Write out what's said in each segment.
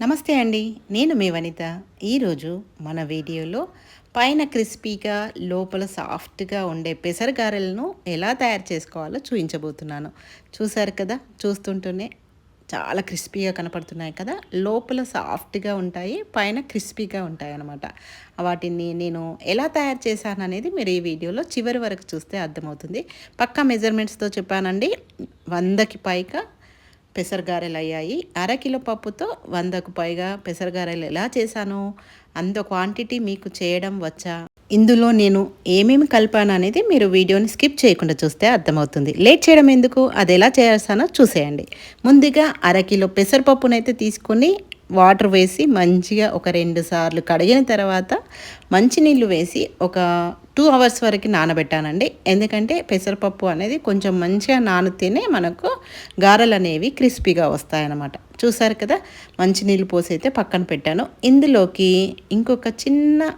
నమస్తే అండి నేను మీ వనిత. ఈరోజు మన వీడియోలో పైన క్రిస్పీగా లోపల సాఫ్ట్గా ఉండే పెసరగారెలను ఎలా తయారు చేసుకోవాలో చూపించబోతున్నాను. చూసారు కదా చూస్తుంటూనే చాలా క్రిస్పీగా కనపడుతున్నాయి కదా లోపల సాఫ్ట్గా ఉంటాయి పైన క్రిస్పీగా ఉంటాయి అన్నమాట వాటిని నేను ఎలా తయారు చేశాను అనేది మీరు ఈ వీడియోలో చివరి వరకు చూస్తే అర్థమవుతుంది. పక్కా మెజర్మెంట్స్తో చెప్పానండి వందకి పైగా పెసరగారెలు అయ్యాయి అరకిలో పప్పుతో వందకు పైగా పెసరగారెలు ఎలా చేశాను? అంత క్వాంటిటీ మీకు చేయడం వచ్చా? ఇందులో నేను ఏమేమి కలిపాను అనేది మీరు వీడియోని స్కిప్ చేయకుండా చూస్తే అర్థమవుతుంది. లేట్ చేయడం ఎందుకు? అది ఎలా చేస్తానో చూసేయండి. ముందుగా అరకిలో పెసరపప్పునైతే తీసుకొని వాటర్ వేసి మంచిగా ఒక రెండు సార్లు కడిగిన తర్వాత మంచినీళ్ళు వేసి ఒక టూ అవర్స్ వరకు నానబెట్టానండి. ఎందుకంటే పెసరపప్పు అనేది కొంచెం మంచిగా నానితేనే మనకు గారెలు అనేవి క్రిస్పీగా వస్తాయన్నమాట. చూసారు కదా మంచినీళ్ళు పోసి అయితే పక్కన పెట్టాను. ఇందులోకి ఇంకొక చిన్న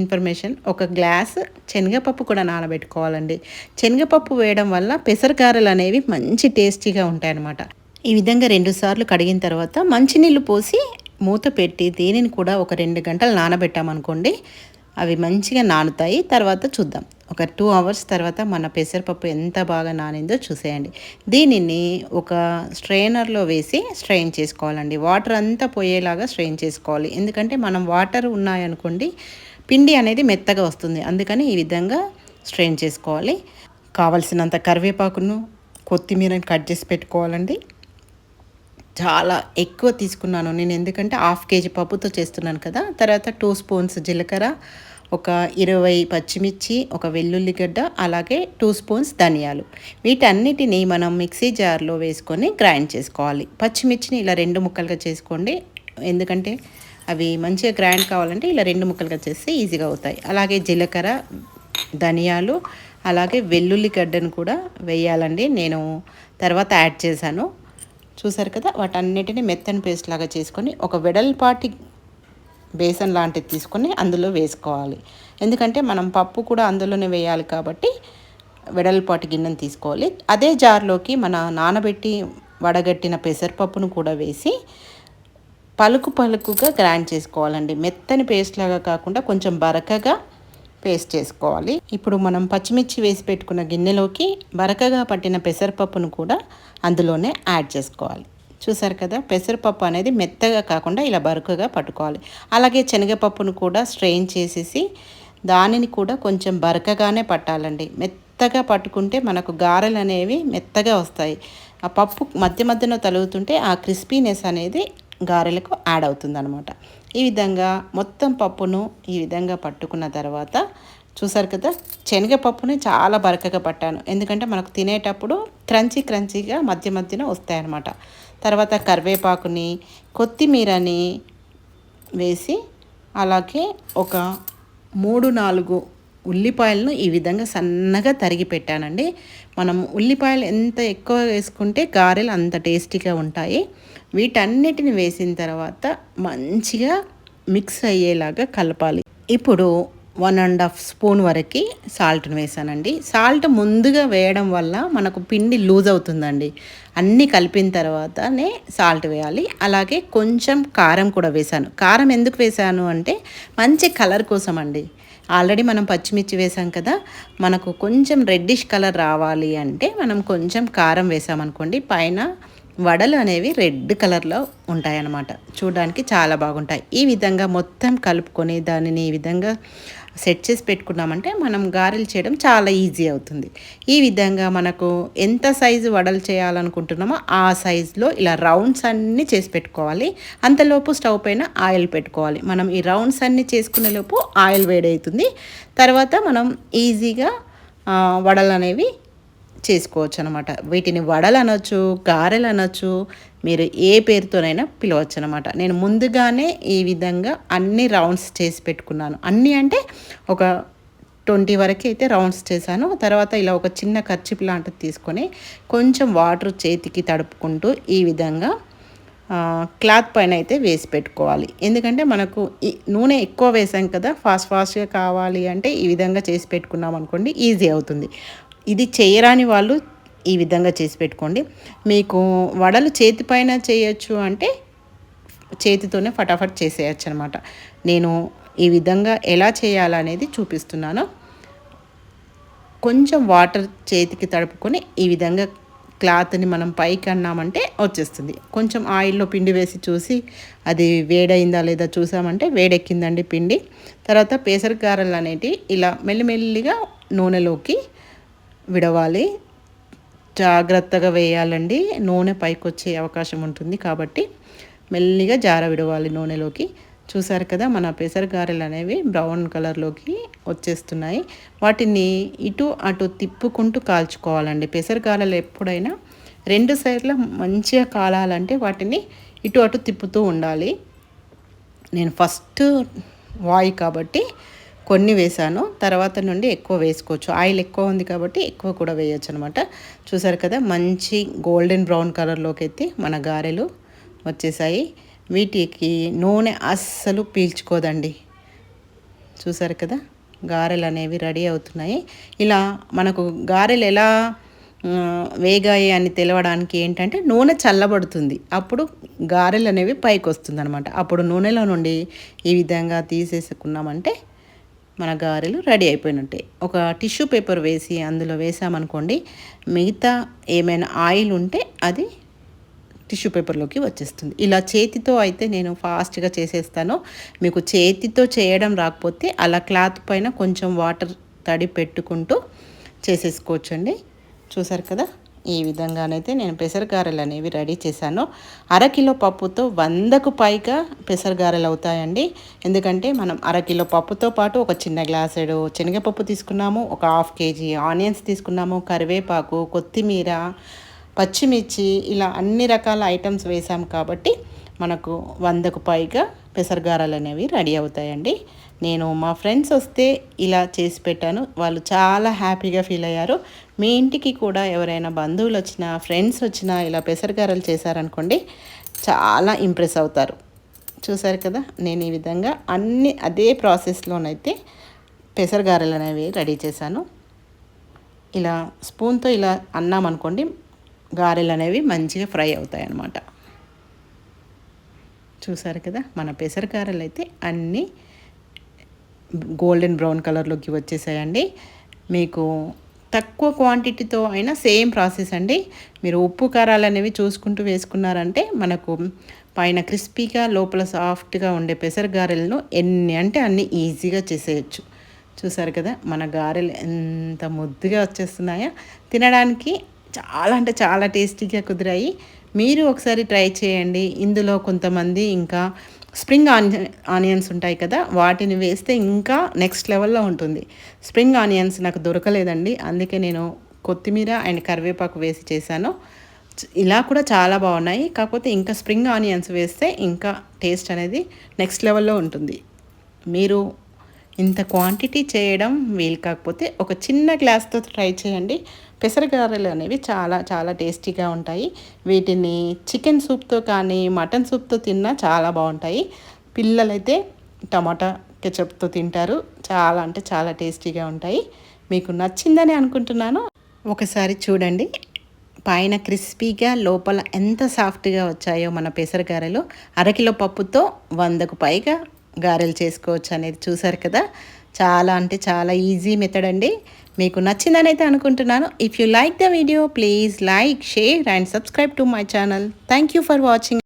ఇన్ఫర్మేషన్ ఒక గ్లాస్ శనగపప్పు కూడా నానబెట్టుకోవాలండి. శనగపప్పు వేయడం వల్ల పెసరగారెలు అనేవి మంచి టేస్టీగా ఉంటాయన్నమాట. ఈ విధంగా రెండుసార్లు కడిగిన తర్వాత మంచినీళ్ళు పోసి మూత పెట్టి దీనిని కూడా ఒక రెండు గంటలు నానబెట్టామనుకోండి అవి మంచిగా నానుతాయి. తర్వాత చూద్దాం. ఒక టూ అవర్స్ తర్వాత మన పెసరపప్పు ఎంత బాగా నానిందో చూసేయండి. దీనిని ఒక స్ట్రెయినర్లో వేసి స్ట్రెయిన్ చేసుకోవాలండి. వాటర్ అంతా పోయేలాగా స్ట్రెయిన్ చేసుకోవాలి. ఎందుకంటే మనం వాటర్ ఉన్నాయనుకోండి పిండి అనేది మెత్తగా వస్తుంది. అందుకని ఈ విధంగా స్ట్రెయిన్ చేసుకోవాలి. కావలసినంత కరివేపాకును కొత్తిమీరని కట్ చేసి పెట్టుకోవాలండి. చాలా ఎక్కువ తీసుకున్నాను. నేను ఎందుకంటే హాఫ్ కేజీ పప్పుతో చేస్తున్నాను కదా. తర్వాత టూ స్పూన్స్ జీలకర్ర ఒక ఇరవై పచ్చిమిర్చి ఒక వెల్లుల్లిగడ్డ అలాగే టూ స్పూన్స్ ధనియాలు. వీటన్నిటిని మనం మిక్సీ జార్లో వేసుకొని గ్రైండ్ చేసుకోవాలి. పచ్చిమిర్చిని ఇలా రెండు ముక్కలుగా చేసుకోండి. ఎందుకంటే అవి మంచిగా గ్రైండ్ కావాలంటే ఇలా రెండు ముక్కలుగా చేస్తే ఈజీగా అవుతాయి. అలాగే జీలకర్ర ధనియాలు అలాగే వెల్లుల్లిగడ్డను కూడా వేయాలండి. నేను తర్వాత యాడ్ చేశాను. చూసారు కదా వాటన్నిటిని మెత్తని పేస్ట్ లాగా చేసుకొని ఒక వెడల్పాటి బేసన్ లాంటిది తీసుకొని అందులో వేసుకోవాలి. ఎందుకంటే మనం పప్పు కూడా అందులోనే వేయాలి కాబట్టి వెడల్పాటి గిన్నెను తీసుకోవాలి. అదే జార్లోకి మన నానబెట్టి వడగట్టిన పెసరపప్పును కూడా వేసి పలుకు పలుకుగా గ్రైండ్ చేసుకోవాలండి. మెత్తని పేస్ట్ లాగా కాకుండా కొంచెం బరకగా పేస్ట్ చేసుకోవాలి. ఇప్పుడు మనం పచ్చిమిర్చి వేసి పెట్టుకున్న గిన్నెలోకి బరకగా పట్టిన పెసరపప్పును కూడా అందులోనే యాడ్ చేసుకోవాలి. చూసారు కదా పెసరపప్పు అనేది మెత్తగా కాకుండా ఇలా బరకగా పట్టుకోవాలి. అలాగే శనగపప్పును కూడా స్ట్రెయిన్ చేసేసి దానిని కూడా కొంచెం బరకగానే పట్టాలండి. మెత్తగా పట్టుకుంటే మనకు గారెలు అనేవి మెత్తగా వస్తాయి. ఆ పప్పు మధ్య మధ్యలో తలుగుతుంటే ఆ క్రిస్పీనెస్ అనేది గారెలకు యాడ్ అవుతుంది అనమాట ఈ విధంగా మొత్తం పప్పును ఈ విధంగా పట్టుకున్న తర్వాత చూసారు కదా శనగపప్పుని చాలా బరకగా పట్టాను. ఎందుకంటే మనకు తినేటప్పుడు క్రంచీ క్రంచీగా మధ్య మధ్యన వస్తాయన్నమాట. తర్వాత కరివేపాకుని కొత్తిమీరని వేసి అలాగే ఒక మూడు నాలుగు ఉల్లిపాయలను ఈ విధంగా సన్నగా తరిగి పెట్టానండి. మనం ఉల్లిపాయలు ఎంత ఎక్కువ వేసుకుంటే గారెలు అంత టేస్టీగా ఉంటాయి. వీటన్నిటిని వేసిన తర్వాత మంచిగా మిక్స్ అయ్యేలాగా కలపాలి. ఇప్పుడు వన్ అండ్ హాఫ్ స్పూన్ వరకు సాల్ట్ని వేసానండి. సాల్ట్ ముందుగా వేయడం వల్ల మనకు పిండి లూజ్ అవుతుందండి. అన్నీ కలిపిన తర్వాతనే సాల్ట్ వేయాలి. అలాగే కొంచెం కారం కూడా వేసాను. కారం ఎందుకు వేసాను అంటే మంచి కలర్ కోసం అండి ఆల్రెడీ మనం పచ్చిమిర్చి వేసాం కదా మనకు కొంచెం రెడ్డిష్ కలర్ రావాలి అంటే మనం కొంచెం కారం వేసామనుకోండి పైన వడలు అనేవి రెడ్ కలర్లో ఉంటాయన్నమాట. చూడడానికి చాలా బాగుంటాయి. ఈ విధంగా మొత్తం కలుపుకొని దానిని ఈ విధంగా సెట్ చేసి పెట్టుకున్నామంటే మనం గారెలు చేయడం చాలా ఈజీ అవుతుంది. ఈ విధంగా మనకు ఎంత సైజు వడలు చేయాలనుకుంటున్నామో ఆ సైజులో ఇలా రౌండ్స్ అన్నీ చేసి పెట్టుకోవాలి. అంతలోపు స్టవ్ పైన ఆయిల్ పెట్టుకోవాలి. మనం ఈ రౌండ్స్ అన్నీ చేసుకునే లోపు ఆయిల్ వేడవుతుంది. తర్వాత మనం ఈజీగా వడలు అనేవి చేసుకోవచ్చు అనమాట వీటిని వడలు అనొచ్చు గారెలు అనొచ్చు మీరు ఏ పేరుతోనైనా పిలవచ్చు అనమాట నేను ముందుగానే ఈ విధంగా అన్ని రౌండ్స్ చేసి పెట్టుకున్నాను. అన్నీ అంటే ఒక ట్వంటీ వరకు అయితే రౌండ్స్ చేశాను. తర్వాత ఇలా ఒక చిన్న ఖర్చు లాంటిది తీసుకొని కొంచెం వాటర్ చేతికి తడుపుకుంటూ ఈ విధంగా క్లాత్ పైన అయితే వేసి పెట్టుకోవాలి. ఎందుకంటే మనకు ఈ నూనె ఎక్కువ వేసాం కదా ఫాస్ట్ ఫాస్ట్గా కావాలి అంటే ఈ విధంగా చేసి పెట్టుకున్నాం అనుకోండి ఈజీ అవుతుంది. ఇది చేయరాని వాళ్ళు ఈ విధంగా చేసి పెట్టుకోండి. మీకు వడలు చేతిపైన చేయొచ్చు అంటే చేతితోనే ఫటాఫట్ చేసేయచ్చు అనమాట నేను ఈ విధంగా ఎలా చేయాలనేది చూపిస్తున్నాను. కొంచెం వాటర్ చేతికి తడుపుకొని ఈ విధంగా క్లాత్ని మనం పైకి అన్నామంటే వచ్చేస్తుంది. కొంచెం ఆయిల్లో పిండి వేసి చూసి అది వేడైందా లేదా చూసామంటే వేడెక్కిందండి పిండి. తర్వాత పేసరకారలు అనేటివి ఇలా మెల్లిమెల్లిగా నూనెలోకి విడవాలి. జాగ్రత్తగా వేయాలండి. నూనె పైకి వచ్చే అవకాశం ఉంటుంది కాబట్టి మెల్లిగా జార విడవాలి నూనెలోకి. చూసారు కదా మన పెసరగారెలు అనేవి బ్రౌన్ కలర్లోకి వచ్చేస్తున్నాయి. వాటిని ఇటు అటు తిప్పుకుంటూ కాల్చుకోవాలండి. పెసర గారెలు ఎప్పుడైనా రెండు సైడ్ల మంచిగా కాలాలంటే వాటిని ఇటు అటు తిప్పుతూ ఉండాలి. నేను ఫస్ట్ వాయి కాబట్టి కొన్ని వేసాను తర్వాత నుండి ఎక్కువ వేసుకోవచ్చు. ఆయిల్ ఎక్కువ ఉంది కాబట్టి ఎక్కువ కూడా వేయచ్చు అనమాట చూసారు కదా మంచి గోల్డెన్ బ్రౌన్ కలర్లోకి అయితే మన గారెలు వచ్చేసాయి. వీటికి నూనె అస్సలు పీల్చుకోదండి. చూసారు కదా గారెలు అనేవి రెడీ అవుతున్నాయి. ఇలా మనకు గారెలు ఎలా వేగాయి అని తెలవడానికి ఏంటంటే నూనె చల్లబడుతుంది. అప్పుడు గారెలు అనేవి పైకి వస్తుంది అనమాట అప్పుడు నూనెలో నుండి ఈ విధంగా తీసేసుకున్నామంటే మన గారెలు రెడీ అయిపోయినట్టే ఒక టిష్యూ పేపర్ వేసి అందులో వేసామనుకోండి మిగతా ఏమైనా ఆయిల్ ఉంటే అది టిష్యూ పేపర్లోకి వచ్చేస్తుంది. ఇలా చేతితో అయితే నేను ఫాస్ట్గా చేసేస్తాను. మీకు చేతితో చేయడం రాకపోతే అలా క్లాత్ పైన కొంచెం వాటర్ తడి పెట్టుకుంటూ చేసేసుకోవచ్చండి. చూసారు కదా? ఈ విధంగానైతే నేను పెసరగారెలు అనేవి రెడీ చేశాను. అరకిలో పప్పుతో వందకు పైగా పెసరగారెలు అవుతాయండి. ఎందుకంటే మనం అరకిలో పప్పుతో పాటు ఒక చిన్న గ్లాసుడు శనగపప్పు తీసుకున్నాము ఒక హాఫ్ కేజీ ఆనియన్స్ తీసుకున్నాము కరివేపాకు కొత్తిమీర పచ్చిమిర్చి ఇలా అన్ని రకాల ఐటమ్స్ వేసాం కాబట్టి మనకు వందకు పైగా పెసరగారాలు అనేవి రెడీ అవుతాయండి. నేను మా ఫ్రెండ్స్ వస్తే ఇలా చేసి పెట్టాను. వాళ్ళు చాలా హ్యాపీగా ఫీల్ అయ్యారు. మీ ఇంటికి కూడా ఎవరైనా బంధువులు వచ్చినా ఫ్రెండ్స్ వచ్చినా ఇలా పెసరగారలు చేశారనుకోండి చాలా ఇంప్రెస్ అవుతారు. చూసారు కదా నేను ఈ విధంగా అన్ని అదే ప్రాసెస్లోనైతే పెసరగారలు అనేవి రెడీ చేశాను. ఇలా స్పూన్తో ఇలా అన్నామనుకోండి గారెలు అనేవి మంచిగా ఫ్రై అవుతాయి అన్నమాట చూసారు కదా మన పెసరకారలు అయితే అన్నీ గోల్డెన్ బ్రౌన్ కలర్లోకి వచ్చేసాయండి. మీకు తక్కువ క్వాంటిటీతో అయినా సేమ్ ప్రాసెస్ అండి. మీరు ఉప్పు కారాలు అనేవి చూసుకుంటూ వేసుకున్నారంటే మనకు పైన క్రిస్పీగా లోపల సాఫ్ట్గా ఉండే పెసర గారెలను ఎన్ని అంటే అన్ని ఈజీగా చేసేయచ్చు. చూసారు కదా మన గారెలు ఎంత ముద్దుగా వచ్చేస్తున్నాయో. తినడానికి చాలా అంటే చాలా టేస్టీగా కుదిరాయి. మీరు ఒకసారి ట్రై చేయండి. ఇందులో కొంతమంది ఇంకా స్ప్రింగ్ ఆనియన్ ఆనియన్స్ ఉంటాయి కదా వాటిని వేస్తే ఇంకా నెక్స్ట్ లెవెల్లో ఉంటుంది. స్ప్రింగ్ ఆనియన్స్ నాకు దొరకలేదండి. అందుకే నేను కొత్తిమీర అండ్ కరివేపాకు వేసి చేశాను. ఇలా కూడా చాలా బాగున్నాయి. కాకపోతే ఇంకా స్ప్రింగ్ ఆనియన్స్ వేస్తే ఇంకా టేస్ట్ అనేది నెక్స్ట్ లెవెల్లో ఉంటుంది. మీరు ఇంత క్వాంటిటీ చేయడం వీలు కాకపోతే ఒక చిన్న గ్లాస్తో ట్రై చేయండి. పెసరగారెలు అనేవి చాలా చాలా టేస్టీగా ఉంటాయి. వీటిని చికెన్ సూప్తో కానీ మటన్ సూప్తో తిన్నా చాలా బాగుంటాయి. పిల్లలైతే టమాటా కెచప్తో తింటారు. చాలా అంటే చాలా టేస్టీగా ఉంటాయి. మీకు నచ్చిందని అనుకుంటున్నాను. ఒకసారి చూడండి. పైన క్రిస్పీగా లోపల ఎంత సాఫ్ట్గా వచ్చాయో మన పెసరగారెలు అరకిలో పప్పుతో వందకు పైగా గారెలు చేసుకోవచ్చు అనేది చూసారు కదా. చాలా అంటే చాలా ఈజీ మెథడ్ అండి. మీకు నచ్చిందని అయితే అనుకుంటున్నాను. If you like the video please like share and subscribe to my channel thank you for watching